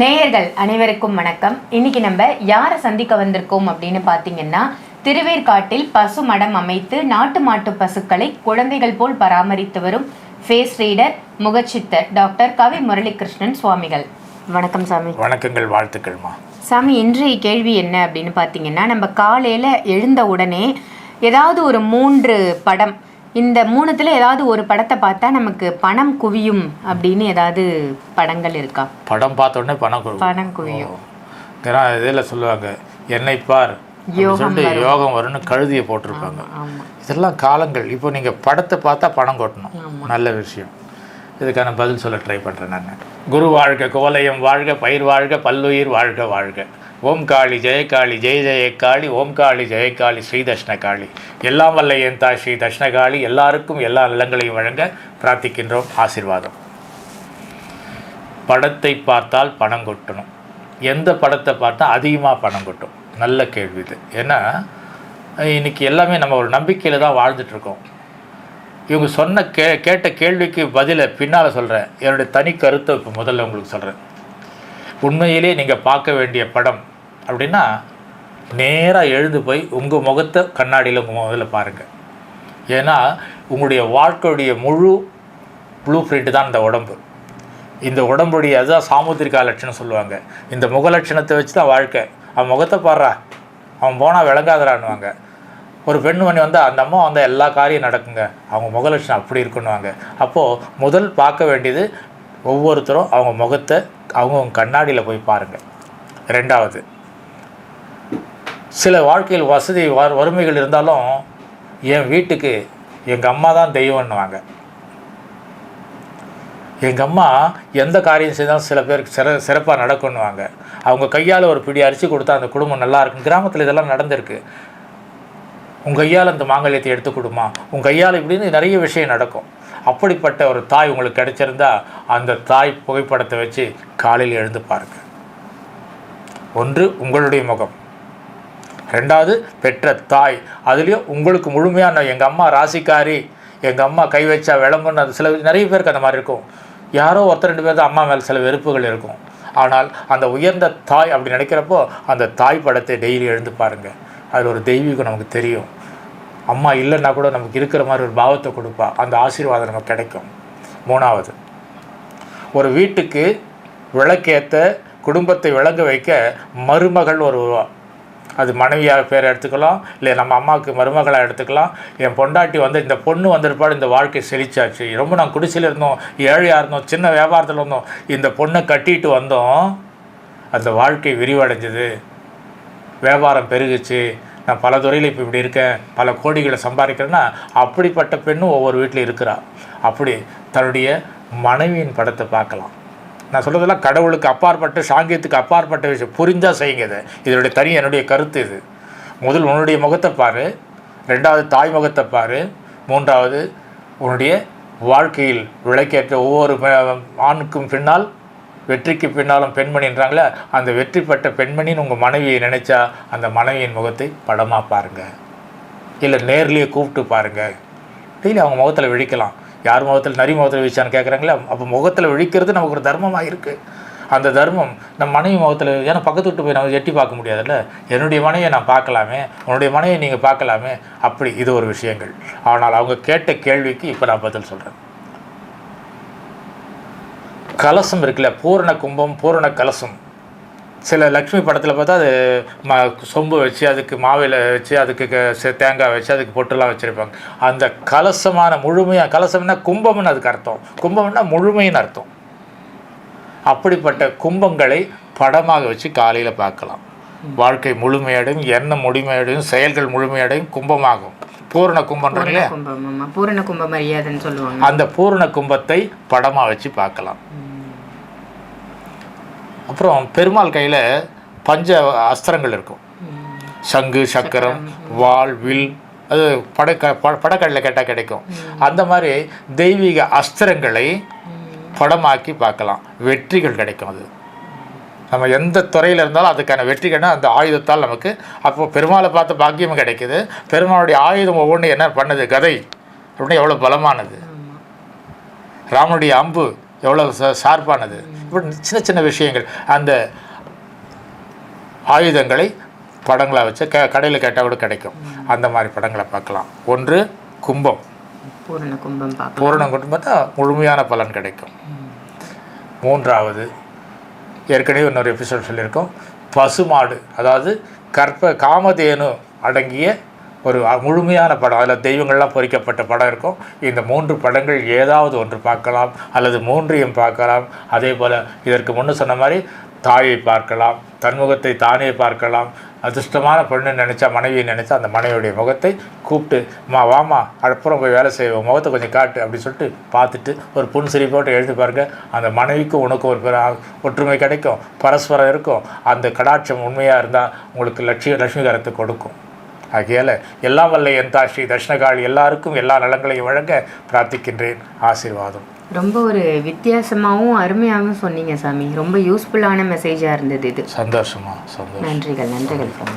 நேயர்கள் அனைவருக்கும் வணக்கம். இன்னைக்கு நம்ம யாரை சந்திக்க வந்திருக்கோம் அப்படின்னு பார்த்தீங்கன்னா திருவேற்காட்டில் பசு மடம் அமைத்து நாட்டு மாட்டு பசுக்களை குழந்தைகள் போல் பராமரித்து வரும் ஃபேஸ் ரீடர் முகச்சித்தர் டாக்டர் கவி முரளிகிருஷ்ணன் சுவாமிகள். வணக்கம் சாமி. வணக்கங்கள் வாழ்த்துக்கள்மா. சாமி இன்றைய கேள்வி என்ன அப்படின்னு பார்த்தீங்கன்னா நம்ம காலையில் எழுந்த உடனே ஏதாவது ஒரு மூன்று படம் இந்த மூணுத்தில் ஏதாவது ஒரு படத்தை பார்த்தா நமக்கு பணம் குவியும் அப்படின்னு ஏதாவது படங்கள் இருக்கா? படம் பார்த்த உடனே பணம் கொடுக்கும் பணம் குவியும். ஏன்னா இதில் சொல்லுவாங்க என்னை பார். சொல்லிட்டு யோகம் வரும்னு கழுதியை போட்டிருப்பாங்க. இதெல்லாம் காலங்கள். இப்போ நீங்கள் படத்தை பார்த்தா பணம் கொட்டணும். நல்ல விஷயம். இதுக்கான பதில் சொல்ல ட்ரை பண்ணுறேன் நான். குரு வாழ்க கோலயம் வாழ்க பயிர் வாழ்க பல்லுயிர் வாழ்க வாழ்க. ஓம் காளி ஜெயகாளி ஜெய ஜெயக்காளி ஓம் காளி ஜெயகாளி ஸ்ரீ தஷ்ணகாளி காளி. எல்லாம் வல்ல என் தாய் ஸ்ரீ தஷ்ணகாளி காளி. எல்லாருக்கும் எல்லா நிலங்களையும் வழங்க பிரார்த்திக்கின்றோம். ஆசீர்வாதம். படத்தை பார்த்தால் பணம் கொட்டணும். எந்த படத்தை பார்த்தா அதிகமாக பணம் கொட்டும். நல்ல கேள்வி இது. ஏன்னா இன்னைக்கு எல்லாமே நம்ம ஒரு நம்பிக்கையில் தான் வாழ்ந்துட்டு இருக்கோம். இவங்க சொன்ன கே கேட்ட கேள்விக்கு பதிலை பின்னால் சொல்கிறேன் என்னுடைய தனி கருத்தை இப்போ முதல்ல உங்களுக்கு சொல்கிறேன் உண்மையிலே நீங்கள் பார்க்க வேண்டிய படம் அப்படின்னா நேராக எழுந்து போய் உங்கள் முகத்தை கண்ணாடியில் உங்கள் முதல்ல பாருங்கள் ஏன்னா உங்களுடைய வாழ்க்கையுடைய முழு ப்ளூ பிரிண்ட் தான் இந்த உடம்பு. இந்த உடம்புடைய அதுதான் சாமுத்திரிகா லட்சணம் சொல்லுவாங்க. இந்த முக லட்சணத்தை வச்சு தான் வாழ்க்கை. அவன் முகத்தை பாடுறா. அவன் போனால் விளங்காதறான்னுவாங்க. ஒரு பெண்மணி வந்து அந்த அம்மா வந்தால் எல்லா காரியம் நடக்குங்க. அவங்க முகலட்சணம் அப்படி இருக்குன்னுவாங்க அப்போது முதல் பார்க்க வேண்டியது ஒவ்வொருத்தரும் அவங்க முகத்தை அவங்க கண்ணாடியில் போய் பாருங்கள் ரெண்டாவது சில வாழ்க்கையில் வசதி வ- வறுமைகள் இருந்தாலும் என் வீட்டுக்கு எங்கள் அம்மா தான் தெய்வம்னுவாங்க எங்கள் அம்மா எந்த காரியம் செய்தாலும் சில பேருக்கு சிற சிறப்பாக நடக்குன்னுவாங்க அவங்க கையால் ஒரு பிடி அரிசி கொடுத்தா அந்த குடும்பம் நல்லா இருக்கும் கிராமத்தில் இதெல்லாம் நடந்திருக்கு. உங்கள் கையால் அந்த மாங்கல்யத்தை எடுத்து கொடுமா? உங்கள் கையால் இப்படின்னு நிறைய விஷயம் நடக்கும். அப்படிப்பட்ட ஒரு தாய் உங்களுக்கு கிடைச்சிருந்தா அந்த தாய் புகைப்படத்தை வச்சு காலையில் எழுந்து பாருங்க. ஒன்று உங்களுடைய முகம். ரெண்டாவது பெற்ற தாய். அதுலேயும் உங்களுக்கு முழுமையான எங்கள் அம்மா ராசிக்காரி எங்கள் அம்மா கை வச்சா விளம்புன்னு அது சில நிறைய பேருக்கு அந்த மாதிரி இருக்கும். யாரோ ஒருத்தர் ரெண்டு பேர் தான் அம்மா மேலே சில வெறுப்புகள் இருக்கும். ஆனால் அந்த உயர்ந்த தாய் அப்படி நினைக்கிறப்போ அந்த தாய் படத்தை டெய்லி எழுந்து பாருங்கள் அதில் ஒரு தெய்வீகம் நமக்கு தெரியும். அம்மா இல்லைன்னா கூட நமக்கு இருக்கிற மாதிரி ஒரு பாவத்தை கொடுப்பா. அந்த ஆசீர்வாதம் நமக்கு கிடைக்கும். மூணாவது ஒரு வீட்டுக்கு விளக்கேற்ற குடும்பத்தை விளங்க வைக்க மருமகள் ஒரு அது மனைவியாக பேரை எடுத்துக்கலாம் இல்லை நம்ம அம்மாவுக்கு மருமகளாக எடுத்துக்கலாம். என் பொண்டாட்டி வந்து இந்த பொண்ணு வந்திருப்பாடு இந்த வாழ்க்கை செழிச்சாச்சு. ரொம்ப நான் குடிசையில் இருந்தோம் ஏழையாக இருந்தோம் சின்ன வியாபாரத்தில் இருந்தோம். இந்த பொண்ணை கட்டிட்டு வந்தோம். அந்த வாழ்க்கை விரிவடைஞ்சது. வியாபாரம் பெருகுச்சு. நான் பல துறையில் இப்போ இப்படி இருக்கேன். பல கோடிகளை சம்பாதிக்கிறேன்னா அப்படிப்பட்ட பெண்ணும் ஒவ்வொரு வீட்டில் இருக்கிறா. அப்படி தன்னுடைய மனைவியின் படத்தை பார்க்கலாம். நான் சொல்கிறதெல்லாம் கடவுளுக்கு அப்பாற்பட்ட சாங்கியத்துக்கு அப்பாற்பட்ட விஷயம். புரிஞ்சால் செய்யுங்க இதை. இதனுடைய தனி என்னுடைய கருத்து இது. முதல் உன்னுடைய முகத்தை பாரு. ரெண்டாவது தாய் முகத்தை பாரு. மூன்றாவது உன்னுடைய வாழ்க்கையில் விளக்கேற்ற ஒவ்வொரு ஆணுக்கும் பின்னால் வெற்றிக்கு பின்னாலும் பெண்மணின்றாங்களே அந்த வெற்றி பெற்ற பெண்மணின்னு உங்கள் மனைவியை நினைச்சா அந்த மனைவியின் முகத்தை படமாக பாருங்கள் இல்லை நேர்லேயே கூப்பிட்டு பாருங்கள் டெய்லி அவங்க முகத்தில் விழிக்கலாம். யார் முகத்தில் நரி முகத்தில் விழிச்சான்னு கேட்குறாங்களே அப்போ முகத்தில் விழிக்கிறது நமக்கு ஒரு தர்மமாக இருக்குது அந்த தர்மம் நம்ம மனைவி முகத்தில் ஏன்னா பக்கத்து விட்டு போய் நம்ம எட்டி பார்க்க முடியாதுல்ல? என்னுடைய மனைவியை நான் பார்க்கலாமே உன்னுடைய மனைவியை நீங்கள் பார்க்கலாமே அப்படி இது ஒரு விஷயங்கள். ஆனால் அவங்க கேட்ட கேள்விக்கு இப்போ நான் பதில் சொல்கிறேன் கலசம் இருக்குல்ல பூரண கும்பம் பூரண கலசம். சில லக்ஷ்மி படத்தில் பார்த்தா அது ம சொம்பு வச்சு அதுக்கு மாவில வச்சு அதுக்கு தேங்காய் வச்சு அதுக்கு பொட்டுலாம் வச்சுருப்பாங்க. அந்த கலசமான முழுமையாக கலசம்னா கும்பம்னு அதுக்கு அர்த்தம். கும்பம்னா முழுமைன்னு அர்த்தம். அப்படிப்பட்ட கும்பங்களை படமாக வச்சு காலையில் பார்க்கலாம். வாழ்க்கை முழுமையடையும் எண்ணம் முழுமையடையும் செயல்கள் முழுமையடையும் கும்பமாகும். பூரண கும்பம் பூரண கும்ப மரியாதைன்னு சொல்லுவாங்க. அந்த பூரண கும்பத்தை படமாக வச்சு பார்க்கலாம். அப்புறம் பெருமாள் கையில் பஞ்ச அஸ்திரங்கள் இருக்கும். சங்கு சக்கரம் வாள் வில் அது படக்க ப- படக்கடலை கேட்டால் கிடைக்கும். அந்த மாதிரி தெய்வீக அஸ்திரங்களை படமாக்கி பார்க்கலாம். வெற்றிகள் கிடைக்கும் அது. நம்ம எந்த துறையில் இருந்தாலும் அதுக்கான வெற்றிகள்னா அந்த ஆயுதத்தால் நமக்கு அப்போ பெருமாளை பார்த்த பாக்கியமும் கிடைக்குது. பெருமாளுடைய ஆயுதம் ஒவ்வொன்றும் என்ன பண்ணுது? கதை. அப்படின்னு எவ்வளோ பலமானது. ராமனுடைய அம்பு. எவ்வளோ ஷார்ப்பானது இப்படி சின்ன சின்ன விஷயங்கள். அந்த ஆயுதங்களை படங்களாக வச்சு க கடையில் கேட்டால் கூட கிடைக்கும். அந்த மாதிரி படங்களை பார்க்கலாம். ஒன்று கும்பம். பூரண கும்பம் பூரணம் கொண்டு பார்த்தா முழுமையான பலன் கிடைக்கும். மூன்றாவது ஏற்கனவே இன்னொரு எபிசோட் சொல்லியிருக்கோம். பசுமாடு அதாவது கற்ப காமதேனு அடங்கிய ஒரு முழுமையான படம். அதில் தெய்வங்கள்லாம் பொறிக்கப்பட்ட படம் இருக்கும். இந்த மூன்று படங்கள் ஏதாவது ஒன்று பார்க்கலாம் அல்லது மூன்றையும் பார்க்கலாம். அதே போல் இதற்கு முன்னு சொன்ன மாதிரி தாயை பார்க்கலாம் தன்முகத்தை தானே பார்க்கலாம். அதிர்ஷ்டமான பொண்ணு நினச்சா மனைவியை நினச்சா அந்த மனைவியுடைய முகத்தை கூப்பிட்டு மா வாமா அப்புறம் போய் வேலை செய்வோம் முகத்தை கொஞ்சம் காட்டு அப்படின்னு சொல்லிட்டு பார்த்துட்டு ஒரு புன் சிரிப்போட்டு எழுதி பாருங்க. அந்த மனைவிக்கும் உனக்கும் ஒரு ஒற்றுமை கிடைக்கும் பரஸ்பரம் இருக்கும். அந்த கடாட்சம் உண்மையாக இருந்தால் உங்களுக்கு லட்சிய லட்சுமிகரத்தை கொடுக்கும். ஆகையால் எல்லாம் வல்ல என் தாஷ்டி தட்சிணகாளி எல்லாருக்கும் எல்லா நலங்களையும் வழங்க பிரார்த்திக்கின்றேன். ஆசீர்வாதம். ரொம்ப ஒரு வித்தியாசமாகவும் அருமையாகவும் சொன்னீங்க சாமி. ரொம்ப யூஸ்ஃபுல்லான மெசேஜாக இருந்தது இது. சந்தோஷமா சந்தோஷம். நன்றிகள் நன்றிகள் சாமி.